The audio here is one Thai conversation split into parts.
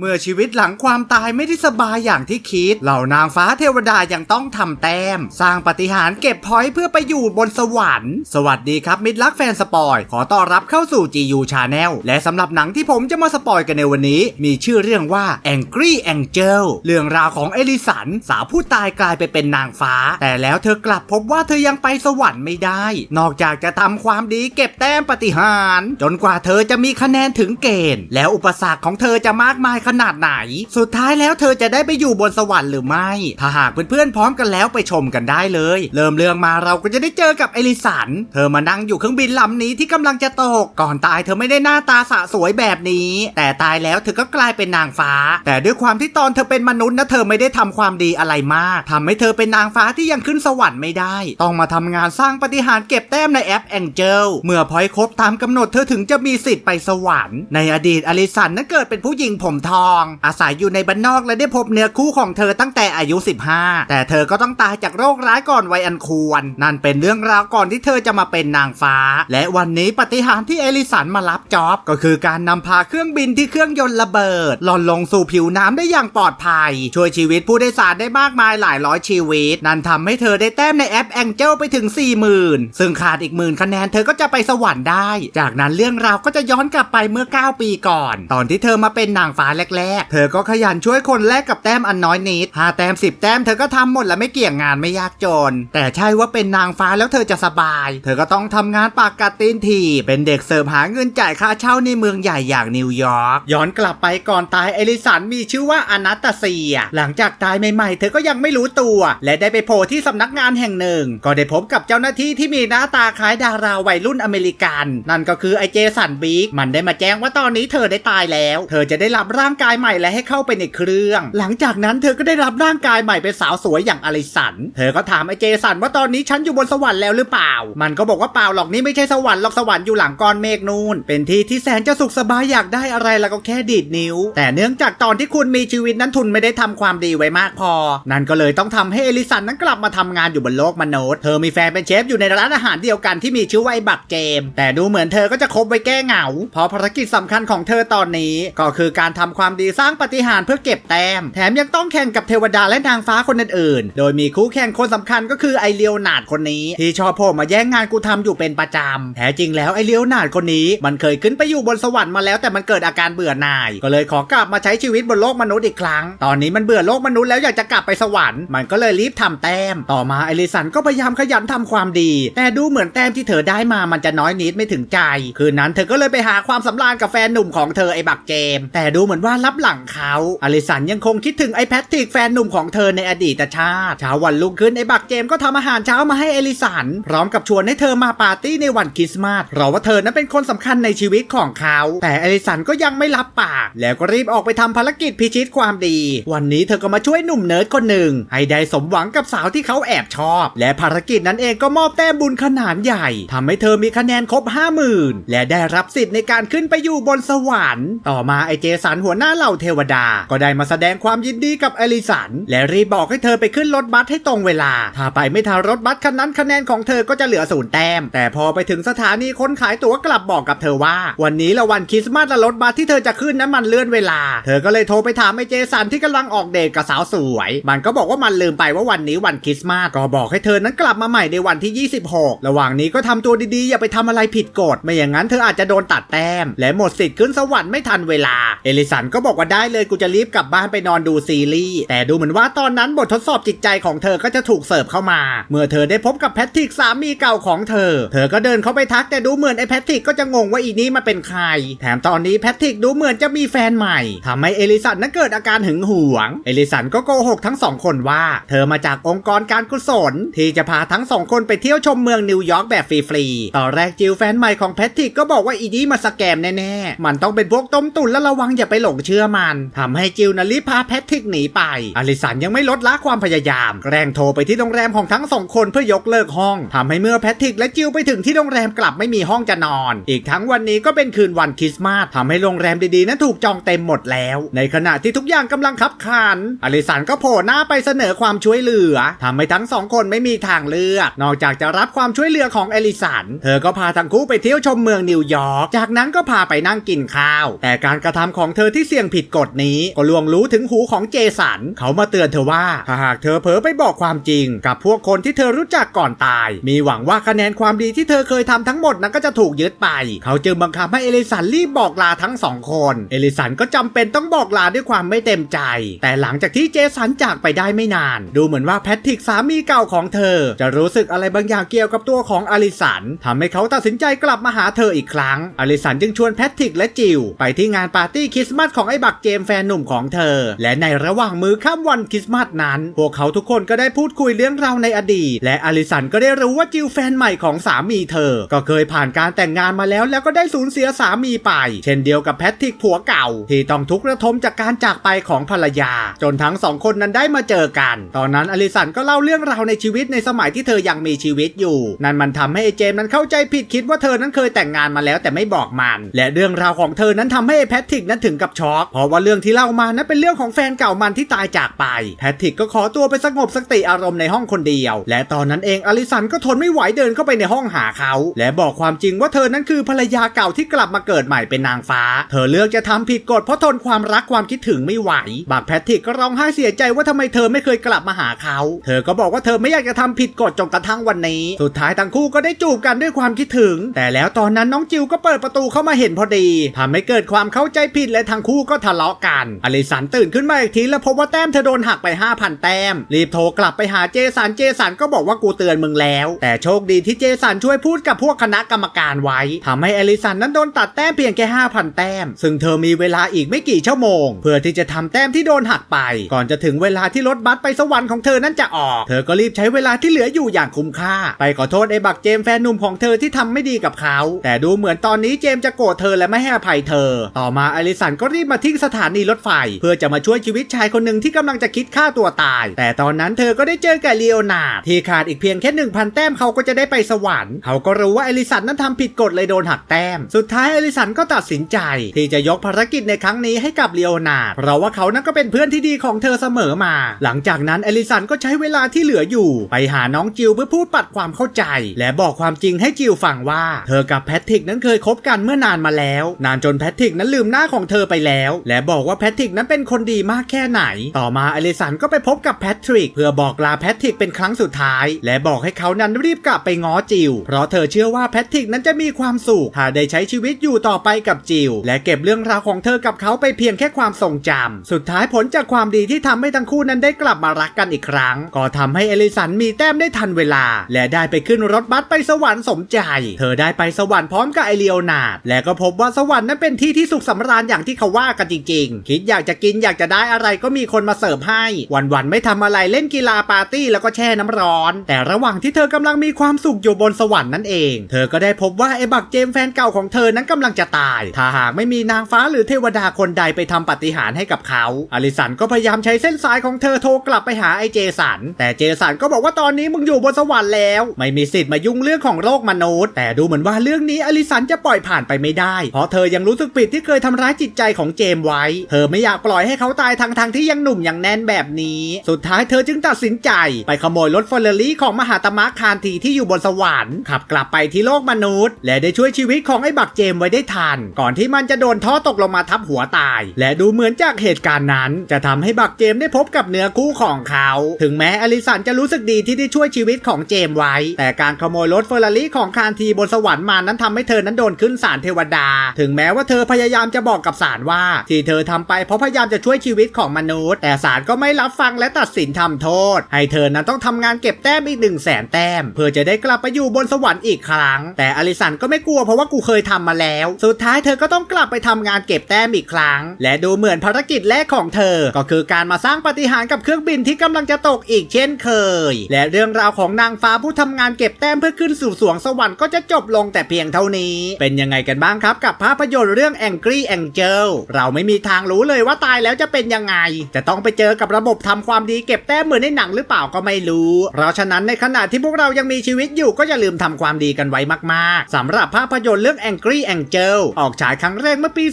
เมื่อชีวิตหลังความตายไม่ได้สบายอย่างที่คิด เหล่านางฟ้าเทวดายังต้องทำแต้ม สร้างปฏิหารเก็บพอยต์เพื่อไปอยู่บนสวรรค์ สวัสดีครับมิตรรักแฟนสปอย ขอต้อนรับเข้าสู่ GU Channel และสำหรับหนังที่ผมจะมาสปอยกันในวันนี้ มีชื่อเรื่องว่า Angry Angel เรื่องราวของเอลิสัน สาวผู้ตายกลายไปเป็นนางฟ้า แต่แล้วเธอกลับพบว่าเธอยังไปสวรรค์ไม่ได้ นอกจากจะทำความดีเก็บแต้มปฏิหาร จนกว่าเธอจะมีคะแนนถึงเกณฑ์ แล้วอุปสรรคของเธอจะมากมายขนาดไหน สุดท้ายแล้วเธอจะได้ไปอยู่บนสวรรค์หรือไม่ ถ้าหากเพื่อนๆพร้อมกันแล้วไปชมกันได้เลย เริ่มเรื่องมาเราก็จะได้เจอกับเอลิสัน เธอมานั่งอยู่เครื่องบินลำนี้ที่กำลังจะตก ก่อนตายเธอไม่ได้หน้าตาสะสวยแบบนี้ แต่ตายแล้วเธอก็กลายเป็นนางฟ้า แต่ด้วยความที่ตอนเธอเป็นมนุษย์นะเธอไม่ได้ทำความดีอะไรมากทำให้เธอเป็นนางฟ้าที่ยังขึ้นสวรรค์ไม่ได้ ต้องมาทำงานสร้างปฏิหารเก็บแต้มในแอป Angel เมื่อพอยครบตามกำหนดเธอถึงจะมีสิทธิ์ไปสวรรค์ในอดีตอลิสันนั้นเกิดเป็นผู้หญิงผมทอง อาศัยอยู่ในบ้านนอกและได้พบเนื้อคู่ของเธอตั้งแต่อายุ 15 แต่เธอก็ต้องตายจากโรคร้ายก่อนวัยอันควร นั่นเป็นเรื่องราวก่อนที่เธอจะมาเป็นนางฟ้า และวันนี้ปฏิหารที่เอลิสันมารับจ็อบก็คือการนำพาเครื่องบินที่เครื่องยนต์ระเบิดหล่นลงสู่ผิวน้ำได้อย่างปลอดภัย ช่วยชีวิตผู้โดยสารได้มากมายหลายร้อยชีวิต นั่นทำให้เธอได้แต้มในแอป Angel ไปถึง 40,000 ซึ่งขาดอีกหมื่นคะแนนเธอก็จะไปสวรรค์ได้ จากนั้นเรื่องราวก็จะย้อนกลับไปเมื่อ 9 ปีก่อน ตอนที่เธอมาเป็นนางฟ้าแรกๆ เธอก็ขยันช่วยคนแลกกับแต้มอันน้อยนิด5แต้ม10แต้มเธอก็ทำหมดและไม่เกี่ยงงานไม่ยากจน แต่ใช่ว่าเป็นนางฟ้าแล้วเธอจะสบาย เธอก็ต้องทำงานปากกัดตีนทีเป็นเด็กเสิร์ฟหาเงินจ่ายค่าเช่าในเมืองใหญ่อย่างนิวยอร์กย้อนกลับไปก่อนตายเอลิสันมีชื่อว่าอนัตตาเซีย หลังจากตายใหม่ๆ เธอก็ยังไม่รู้ตัว และได้ไปโผล่ที่สำนักงานแห่งหนึ่ง ก็ได้พบกับเจ้าหน้าที่ที่มีหน้าตาคล้ายดาราวัยรุ่นอเมริกัน นั่นก็คือไอเจสันบิ๊กมันได้มาแจ้งว่าตอนนี้เธอได้ตายแล้ว เธอจะได้รับร่างางกายใหม่และให้เข้าไปในเครื่อง หลังจากนั้นเธอก็ได้รับร่างกายใหม่เป็นสาวสวยอย่างอลิสัน เธอก็ถามไอเจสันว่าตอนนี้ฉันอยู่บนสวรรค์แล้วหรือเปล่า มันก็บอกว่าเปล่าหรอกนี่ไม่ใช่สวรรค์หรอกสวรรค์อยู่หลังก้อนเมฆนูนเป็นที่ที่แสนจะสุขสบายอยากได้อะไรแล้วก็แค่ดีดนิ้ว แต่เนื่องจากตอนที่คุณมีชีวิตนั้นทุนไม่ได้ทำความดีไว้มากพอ นั่นก็เลยต้องทำให้เอลิสันนั้นกลับมาทำงานอยู่บนโลกมนุษย์ เธอมีแฟนเป็นเชฟอยู่ในร้านอาหารเดียวกันที่มีชื่อว่าไอ้บักเจม แต่ดูเหมือนเธอก็จะคบไว้แก้เหงา เพราะภารกิจสำคัญของเธอตอนนี้ก็คือการทำความดีสร้างปฏิหารเพื่อเก็บแต้ม แถมยังต้องแข่งกับเทวดาและนางฟ้าคนอื่นๆ โดยมีคู่แข่งคนสำคัญก็คือไอเลียวนาดคนนี้ ที่ชอบโผล่มาแย่งงานกูทำอยู่เป็นประจำแท้จริงแล้วไอเลียวนาดคนนี้ มันเคยขึ้นไปอยู่บนสวรรค์มาแล้วแต่มันเกิดอาการเบื่อหน่าย ก็เลยขอกลับมาใช้ชีวิตบนโลกมนุษย์อีกครั้ง ตอนนี้มันเบื่อโลกมนุษย์แล้วอยากจะกลับไปสวรรค์มันก็เลยรีบทำแต้ม ต่อมาไอริสันก็พยายามขยันทำความดี แต่ดูเหมือนแต้มที่เธอได้มามันจะน้อยนิดไม่ถึงใจ คืนนั้นเธอก็เลยไปหาความสำราญกับแฟนหนุ่มของเธอไอบักเจม แต่ดูเหมือนว่ารับหลังเขาอลิสันยังคงคิดถึงไอแพทริกแฟนหนุ่มของเธอในอดีตชาติเช้าวันรุ่งขึ้นไอบักเจมก็ทำอาหารเช้ามาให้อลิสัน พร้อมกับชวนให้เธอมาปาร์ตี้ในวันคริสต์มาสเพราะว่าเธอนั้นเป็นคนสำคัญในชีวิตของเขา แต่อลิสันก็ยังไม่รับปาก แล้วก็รีบออกไปทำภารกิจพิชิตความดี วันนี้เธอก็มาช่วยหนุ่มเนิร์ดคนหนึ่ง ให้ได้สมหวังกับสาวที่เขาแอบชอบ และภารกิจนั้นเองก็มอบแต้มบุญขนาดใหญ่ทำให้เธอมีคะแนนครบ 50,000 และได้รับสิทธิ์ในการขึ้นไปอยู่บนสวรรค์ ต่อมาไอเจสันหัวหน้า้าเหล่าเทวดา ก็ได้มาแสดงความยินดีกับเอลิสัน และรีบบอกให้เธอไปขึ้นรถบัสให้ตรงเวลา ถ้าไปไม่ทันรถบัสคันนั้นคะแนนของเธอก็จะเหลือศูนย์แต้ม แต่พอไปถึงสถานีคนขายตั๋วกลับบอกกับเธอว่า วันนี้ละวันคริสต์มาสและรถบัสที่เธอจะขึ้นนั้นมันเลื่อนเวลา เธอก็เลยโทรไปถามไอเจสันที่กำลังออกเดทกับสาวสวย มันก็บอกว่ามันลืมไปว่าวันนี้วันคริสต์มาสก็บอกให้เธอนั้นกลับมาใหม่ในวันที่ 26 ระหว่างนี้ก็ทำตัวดีๆ อย่าไปทำอะไรผิดกฎไม่อย่างนั้นเธออาจจะโดนตัดแต้ม และหมดสิทธิ์ขึ้นสวรรค์ไม่ทันเวลา เอลิสันก็บอกว่าได้เลยกูจะรีบกลับบ้านไปนอนดูซีรีส์แต่ดูเหมือนว่าตอนนั้นบททดสอบจิตใจของเธอก็จะถูกเสิร์ฟเข้ามา เมื่อเธอได้พบกับแพทริกสามีเก่าของเธอ เธอก็เดินเข้าไปทักแต่ดูเหมือนไอ้แพทริกก็จะงงว่าอีนี้มาเป็นใคร แถมตอนนี้แพทริกดูเหมือนจะมีแฟนใหม่ทำให้เอลิสันนั้นเกิดอาการหึงหวง เอลิสันก็โกหกทั้งสองคนว่า เธอมาจากองค์กรการกุศล ที่จะพาทั้งสองคนไปเที่ยวชมเมืองนิวยอร์กแบบฟรีๆ ตอนแรกจิลแฟนใหม่ของแพทริกก็บอกว่าอีนี้มาสแกมแน่ๆ มันต้องเป็นพวกต้มตุ๋นและระวังอย่าไปหลงเชื่อมันทำให้จิลนั้นรีพาแพทริกหนีไป อลิสันยังไม่ลดละความพยายาม แกล้งโทรไปที่โรงแรมของทั้งสองคนเพื่อยกเลิกห้องทำให้เมื่อแพทริกและจิลไปถึงที่โรงแรมกลับไม่มีห้องจะนอน อีกทั้งวันนี้ก็เป็นคืนวันคริสต์มาสทำให้โรงแรมดีๆนั้นถูกจองเต็มหมดแล้ว ในขณะที่ทุกอย่างกำลังคับขัน อลิสันก็โผล่หน้าไปเสนอความช่วยเหลือทำให้ทั้งสองคนไม่มีทางเลือก นอกจากจะรับความช่วยเหลือของเอลิสัน เธอก็พาทั้งคู่ไปเที่ยวชมเมืองนิวยอร์ก จากนั้นก็พาไปนั่งกินข้าว แต่การกระทำของเธอที่ที่เสี่ยงผิดกฎนี้ก็ลวงรู้ถึงหูของเจสัน เขามาเตือนเธอว่าถ้าหากเธอเผลอไปบอกความจริง กับพวกคนที่เธอรู้จักก่อนตาย มีหวังว่าคะแนนความดีที่เธอเคยทำทั้งหมดนั้นก็จะถูกยึดไป เขาจึงบังคับให้เอลิสันรีบบอกลาทั้งสองคน เอลิสันก็จำเป็นต้องบอกลาด้วยความไม่เต็มใจ แต่หลังจากที่เจสันจากไปได้ไม่นาน ดูเหมือนว่าแพทริกสามีเก่าของเธอ จะรู้สึกอะไรบางอย่างเกี่ยวกับตัวของอลิสันทำให้เขาตัดสินใจกลับมาหาเธออีกครั้ง อลิสันจึงชวนแพทริกและจิวไปที่งานปาร์ตี้คริสต์มาสของไอ้บักเจมแฟนหนุ่มของเธอ และในระหว่างมือข้ามวันคริสต์มาสนั้น พวกเขาทุกคนก็ได้พูดคุยเรื่องราวในอดีต และอลิสันก็ได้รู้ว่าจิวแฟนใหม่ของสามีเธอ ก็เคยผ่านการแต่งงานมาแล้วแล้วก็ได้สูญเสียสามีไป เช่นเดียวกับแพทริกผัวเก่า ที่ต้องทุกข์ระทมจากการจากไปของภรรยา จนทั้งสองคนนั้นได้มาเจอกัน ตอนนั้นอลิสันก็เล่าเรื่องราวในชีวิตในสมัยที่เธอยังมีชีวิตอยู่ นั่นมันทำให้ไอเจมนั้นเข้าใจผิดคิดว่าเธอนั้นเคยแต่งงานมาแล้วแต่ไม่บอกมัน และเรื่องราวของเธอนั้นทำให้แพทริกนั้นถึงกับช็อกเพราะว่าเรื่องที่เล่ามานั้นเป็นเรื่องของแฟนเก่ามันที่ตายจากไปแพทริกก็ขอตัวไปสงบสติอารมณ์ในห้องคนเดียว และตอนนั้นเองอลิสันก็ทนไม่ไหวเดินเข้าไปในห้องหาเขา และบอกความจริงว่าเธอนั้นคือภรรยาเก่าที่กลับมาเกิดใหม่เป็นนางฟ้า เธอเลือกจะทำผิดกฎเพราะทนความรักความคิดถึงไม่ไหวบักแพทริกก็ร้องไห้เสียใจว่าทำไมเธอไม่เคยกลับมาหาเขา เธอก็บอกว่าเธอไม่อยากจะทำผิดกฎจนกระทั่งวันนี้ สุดท้ายทั้งคู่ก็ได้จูบกันด้วยความคิดถึง แต่แล้วตอนนั้นน้องจิวก็เปิดประตูเข้ามาเห็นพอดีทำให้เกิดความเข้าใจผิดและทั้งคู่ก็ทะเลาะกันอลิสันตื่นขึ้นมาอีกทีแล้วพบว่าแต้มเธอโดนหักไป 5,000 แต้ม รีบโทรกลับไปหาเจสันเจสันก็บอกว่ากูเตือนมึงแล้ว แต่โชคดีที่เจสันช่วยพูดกับพวกคณะกรรมการไว้ทำให้อลิสันนั้นโดนตัดแต้มเพียงแค่5,000 แต้ม ซึ่งเธอมีเวลาอีกไม่กี่ชั่วโมง เพื่อที่จะทำแต้มที่โดนหักไป ก่อนจะถึงเวลาที่รถบัสไปสวรรค์ของเธอนั้นจะออก เธอก็รีบใช้เวลาที่เหลืออยู่อย่างคุ้มค่า ไปขอโทษไอ้บักเจมแฟนหนุ่มของเธอที่ทำไม่ดีกับเขา แต่ดูเหมือนตอนนี้เจมจะโกรธเธอและไม่ให้อภัยเธอ ต่อมาอลิสันก็รีบมาทิ้งสถานีรถไฟ เพื่อจะมาช่วยชีวิตชายคนหนึ่งที่กำลังจะคิดฆ่าตัวตาย แต่ตอนนั้นเธอก็ได้เจอกับเลโอนาร์ดที่ขาดอีกเพียงแค่1,000 แต้มเขาก็จะได้ไปสวรรค์เขาก็รู้ว่าอลิสันนั้นทำผิดกฎเลยโดนหักแต้ม สุดท้ายอลิสันก็ตัดสินใจ ที่จะยกภารกิจในครั้งนี้ให้กับเลโอนาร์ดเพราะว่าเขานั้นก็เป็นเพื่อนที่ดีของเธอเสมอมา หลังจากนั้นอลิสันก็ใช้เวลาที่เหลืออยู่ ไปหาน้องจิวเพื่อพูดปัดความเข้าใจ และบอกความจริงให้จิวฟังว่า เธอกับแพทริกนั้นเคยคบกันเมื่อนานมาแล้ว นานจนแพทริกนั้นลืมหน้าของเธอไปแล้วแล้ว และบอกว่าแพทริกนั้นเป็นคนดีมากแค่ไหน ต่อมาอลิสันก็ไปพบกับแพทริก เพื่อบอกลาแพทริกเป็นครั้งสุดท้าย และบอกให้เขานั้นรีบกลับไปง้อจิว เพราะเธอเชื่อว่าแพทริกนั้นจะมีความสุขถ้าได้ใช้ชีวิตอยู่ต่อไปกับจิว และเก็บเรื่องราวของเธอกับเขาไปเพียงแค่ความทรงจำสุดท้ายผลจากความดีที่ทำให้ทั้งคู่นั้นได้กลับมารักกันอีกครั้ง ก็ทำให้เอลิสันมีแต้มได้ทันเวลา และได้ไปขึ้นรถบัสไปสวรรค์สมใจ เธอได้ไปสวรรค์พร้อมกับไอเลียวนาดและก็พบว่าสวรรค์นั้นเป็นที่ที่สุขสำราญอย่างที่เขาว่ากันจริงๆ คิดอยากจะกินอยากจะได้อะไรก็มีคนมาเสิร์ฟให้ วันๆไม่ทำอะไรเล่นกีฬาปาร์ตี้แล้วก็แช่น้ำร้อน แต่ระหว่างที่เธอกำลังมีความสุขอยู่บนสวรรค์นั่นเอง เธอก็ได้พบว่าไอ้บักเจมแฟนเก่าของเธอนั้นกำลังจะตาย ถ้าหากไม่มีนางฟ้าหรือเทวดาคนใดไปทำปาฏิหารย์ให้กับเขาอลิสันก็พยายามใช้เส้นสายของเธอโทรกลับไปหาไอ้เจสัน แต่เจสันก็บอกว่าตอนนี้มึงอยู่บนสวรรค์แล้ว ไม่มีสิทธิ์มายุ่งเรื่องของโลกมนุษย์ แต่ดูเหมือนว่าเรื่องนี้อลิสันจะปล่อยผ่านไปไม่ได้ เพราะเธอยังรู้สึกผิดที่เคยทำร้ายจิตใจของเจมไว้ เธอไม่อยากปล่อยให้เขาตายทางทางที่ยังหนุ่มยังแน่นแบบนี้ สุดท้ายเธอจึงตัดสินใจ ไปขโมยรถเฟอร์รารี่ของมหาตมะคานทีที่อยู่บนสวรรค์ขับกลับไปที่โลกมนุษย์ และได้ช่วยชีวิตของไอ้บักเจมไว้ได้ทัน ก่อนที่มันจะโดนท่อตกลงมาทับหัวตาย และดูเหมือนจากเหตุการณ์นั้น จะทำให้บักเจมได้พบกับเนื้อคู่ของเขา ถึงแม้อลิสันจะรู้สึกดีที่ได้ช่วยชีวิตของเจมไว้ แต่การขโมยรถเฟอร์รารี่ของคานทีบนสวรรค์มานั้นทำให้เธอนั้นโดนขึ้นศาลเทวดา ถึงแม้ว่าเธอพยายามจะบอกกับศาลว่าที่เธอทำไปเพราะพยายามจะช่วยชีวิตของมนุษย์ แต่ศาลก็ไม่รับฟังและตัดสินทำโทษ ให้เธอนั้นต้องทำงานเก็บแต้มอีก1 0 0 0 0แสนแต้ม เพื่อจะได้กลับไปอยู่บนสวรรค์อีกครั้ง แต่อลิสันก็ไม่กลัวเพราะว่ากูเคยทำมาแล้ว สุดท้ายเธอก็ต้องกลับไปทำงานเก็บแต้มอีกครั้ง และดูเหมือนภารกิจแรกของเธอ ก็คือการมาสร้างปฏิหารกับเครื่องบินที่กำลังจะตกอีกเช่นเคย และเรื่องราวของนางฟ้าผู้ทำงานเก็บแต้มเพื่อขึ้นสู่สวงสวรรค์ก็จะจบลงแต่เพียงเท่านี้ เป็นยังไงกันบ้างครับกับภาพยนตร์เรื่อง Angry Angel เราไม่มีทางรู้เลยว่าตายแล้วจะเป็นยังไง จะต้องไปเจอกับระบบทำความดีเก็บแต้มเหมือนในหนังหรือเปล่าก็ไม่รู้ เพราะฉะนั้นในขณะที่พวกเรายังมีชีวิตอยู่ก็อย่าลืมทำความดีกันไว้มาก ๆสำหรับภาพยนตร์เรื่อง Angry Angel ออกฉายครั้งแรกเมื่อปี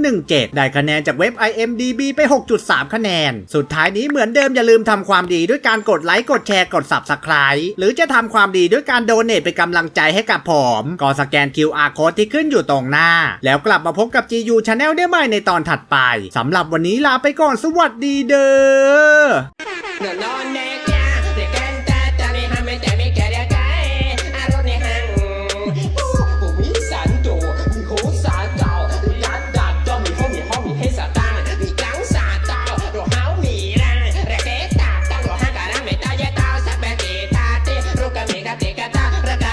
2017 ได้คะแนนจากเว็บ IMDB ไป 6.3 คะแนน สุดท้ายนี้เหมือนเดิมอย่าลืมทำความดีด้วยการกดไลค์กดแชร์กด Subscribe หรือจะทำความดีด้วยการโดเนทเป็นกำลังใจให้กับผมก็สแกน QR Code ที่ขึ้นอยู่ตรงหน้า แล้วกลับมาพบกับ GU Channel ได้ใหม่ในในตอนถัดไปสำหรับวันนี้ลาไปก่อนสวัสดีเด้อ